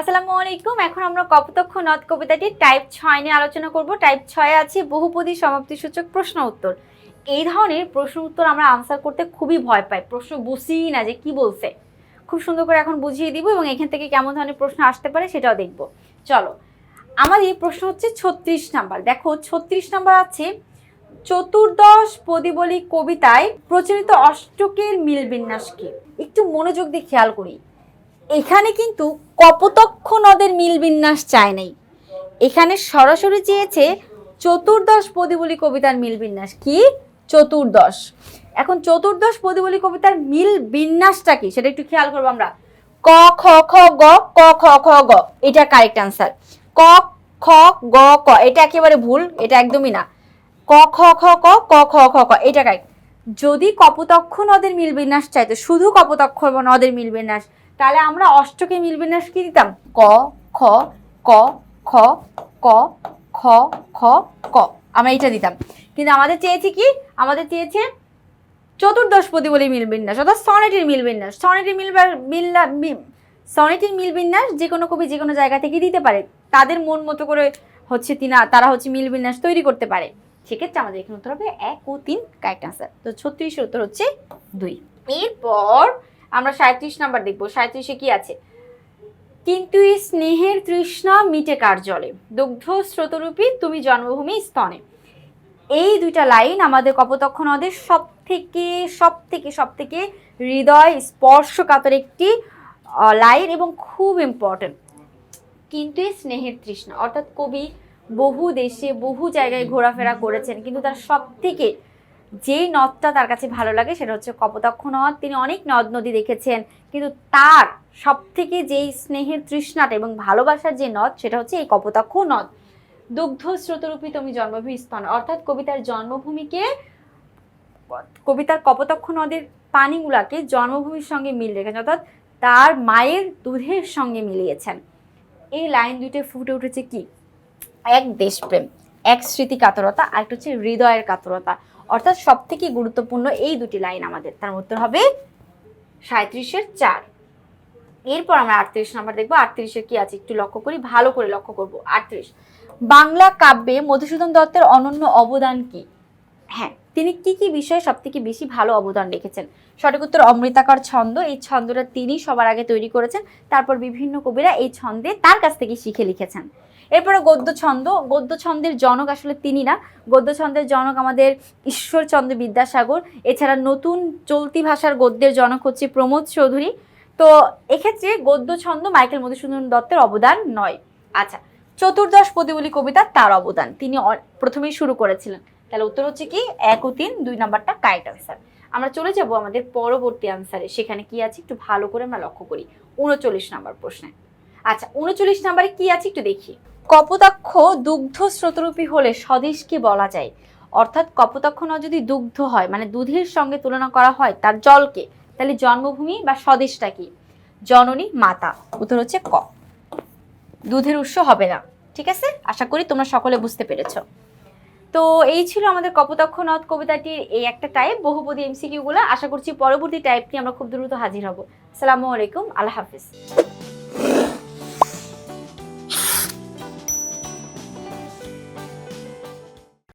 আসসালামু আলাইকুম এখন আমরা কপোতক্ষ নদ কবিতাটি টাইপ ছয় নিয়ে আলোচনা করব। টাইপ ছয়ে আছে বহুপদী সমাপ্তিসূচক প্রশ্ন উত্তর। এই ধরনের প্রশ্ন উত্তর আমরা আনসার করতে খুবই ভয় পাই। প্রশ্ন বুঝিই না যে কি বলছে। খুব সুন্দর করে এখন বুঝিয়ে দিব এবং এখান থেকে কেমন ধরনের প্রশ্ন আসতে পারে সেটাও দেখব। চলো, আমাদের প্রশ্ন হচ্ছে ছত্রিশ নাম্বার। দেখো, ছত্রিশ নাম্বার আছে, চতুর্দশ পদিবলী কবিতায় প্রচলিত অষ্টকের মিল বিন্যাস কি? একটু মনোযোগ দিয়ে খেয়াল করি। এখানে কিন্তু কপোতক্ষ নদের মিল বিন্যাস চায় নাই। এখানে সরাসরি চেয়েছে চতুর্দশ পদিবলী কবিতার মিল বিন্যাস। কি? চতুর্দশ। এখন চতুর্দশ পদিবলী কবিতার মিল বিন্যাসটা কি? সেটা একটু খেয়াল করব আমরা। ক, খ খ, গ, ক, খ খ, গ। এটা কারেক্ট আনসার ক, খ, গ, ক। এটা একেবারে ভুল, এটা একদমই না। ক, খ খ, ক ক, খ খ, ক। এটা কারেক্ট যদি কপোতক্ষ নদের মিল বিন্যাস চাইতো শুধু কপোতক্ষ নদের মিল বিন্যাস, তাহলে আমরা অষ্টকে মিল বিন্যাস কি দিতাম? ক, খ ক খ ক, খ খ, ক। আমরা এটা দিতাম। কিন্তু আমাদের চেয়েছি কি? আমাদের চেয়েছে চতুর্দশপতি বলে মিল বিন্যাস, অর্থাৎ সনেটের মিল বিন্যাস। সনেটের মিল সনেটের মিল বিন্যাস যে কোনো কবি যে কোনো জায়গা থেকে দিতে পারে। তাদের মন মতো করে হচ্ছে তিনা তারা হচ্ছে মিল বিন্যাস তৈরি করতে পারে। সেক্ষেত্রে আমাদের এখানে উত্তর হবে এক ও তিন কারেক্ট আনসার তো ছত্রিশের উত্তর হচ্ছে দুই। এরপর আমরা সাঁত্রিশ নাম্বার দেখব। সাঁত্রিশে কি আছে? কিন্তু এই স্নেহের তৃষ্ণা মিটে কার জলে? দুগ্ধ স্রোতরূপী তুমি জন্মভূমি স্তনে। এই দুইটা লাইন আমাদের কপোতক্ষ নদের সব থেকে সব থেকে সব থেকে হৃদয় স্পর্শকাতর একটি লাইন এবং খুব ইম্পর্টেন্ট কিন্তু এই স্নেহের তৃষ্ণা, অর্থাৎ কবি বহু দেশে, বহু জায়গায় ঘোরাফেরা করেছেন। কিন্তু তার সব থেকে যেই নদটা তার কাছে ভালো লাগে সেটা হচ্ছে কপোতক্ষ নদ। তিনি অনেক নদ নদী দেখেছেন, কিন্তু তার সব থেকে যেই স্নেহের তৃষ্ণাটা এবং ভালোবাসার যে নদ সেটা হচ্ছে এই কপোতক্ষ নদ। দুগ্ধ স্রোতরূপী তুমি জন্মভূমি স্তন, অর্থাৎ কবিতার জন্মভূমিকে, কবিতার কপোতক্ষ নদের পানিগুলাকে জন্মভূমির সঙ্গে মিল রেখেছেন, অর্থাৎ তার মায়ের দুধের সঙ্গে মিলিয়েছেন। এই লাইন দুইটা ফুটে উঠেছে কি? এক দেশপ্রেম এক স্মৃতি কাতরতা আর একটা হচ্ছে হৃদয়ের কাতরতা। অর্থাৎ সব থেকে গুরুত্বপূর্ণ এই দুটি লাইন আমাদের। তার উত্তর হবে সাঁত্রিশের চার। এরপর আমরা আটত্রিশ নাম্বার দেখব। আটত্রিশের কি আছে? একটু লক্ষ্য করি, ভালো করে লক্ষ্য করব। আটত্রিশ। বাংলা কাব্যে মধুসূদন দত্তের অনন্য অবদান কি? হ্যাঁ তিনি কি কি বিষয়ে সব থেকে বেশি ভালো অবদান রেখেছেন? সঠিক উত্তর অমৃতাকর ছন্দ। এই ছন্দটা তিনি সবার আগে তৈরি করেছেন। তারপর বিভিন্ন কবিরা এই ছন্দে তার কাছ থেকে শিখে লিখেছেন। এরপরে গদ্য ছন্দ গদ্য ছন্দের জনক আসলে তিনি না। গদ্য ছন্দের জনক আমাদের ঈশ্বরচন্দ্র বিদ্যাসাগর। এছাড়া নতুন চলতি ভাষার গদ্যের জনক হচ্ছে প্রমোদ চৌধুরী। তো এক্ষেত্রে গদ্য ছন্দ মাইকেল মধুসূদন দত্তের অবদান নয়। আচ্ছা চতুর্দশ পদিবলী কবিতা তার অবদান। তিনি প্রথমেই শুরু করেছিলেন। তাহলে উত্তর হচ্ছে কি? এক ও তিন, দুই নাম্বারটা কারেক্ট আনসার আমরা চলে যাব আমাদের পরবর্তী আনসারে সেখানে কি আছে? একটু ভালো করে আমরা লক্ষ্য করি। উনচল্লিশ নাম্বার প্রশ্নে। আচ্ছা উনচল্লিশ নাম্বারে কি আছে? একটু দেখি। কপোতাক্ষ দুগ্ধ স্রোতরূপী হলে স্বদেশকে বলা যায়? অর্থাৎ কপোতাক্ষ না যদি দুগ্ধ হয় মানে দুধের সঙ্গে তুলনা করা হয়, তার জলকে তাহলে জন্মভূমি বা স্বদেশটা কি? জননী মাতা। উত্তর হচ্ছে ক। দুধের উৎস হবে না। ঠিক আছে? আশা করি তোমরা সকলে বুঝতে পেরেছ। তো এই ছিল আমাদের কপোতক্ষ নদ কবিতাটির এই একটা টাইপ বহুপদী এমসিকিউ গুলো। আশা করছি পরবর্তী টাইপটি আমরা খুব দ্রুত হাজির হব। আসসালামু আলাইকুম। আল্লাহ হাফিজ।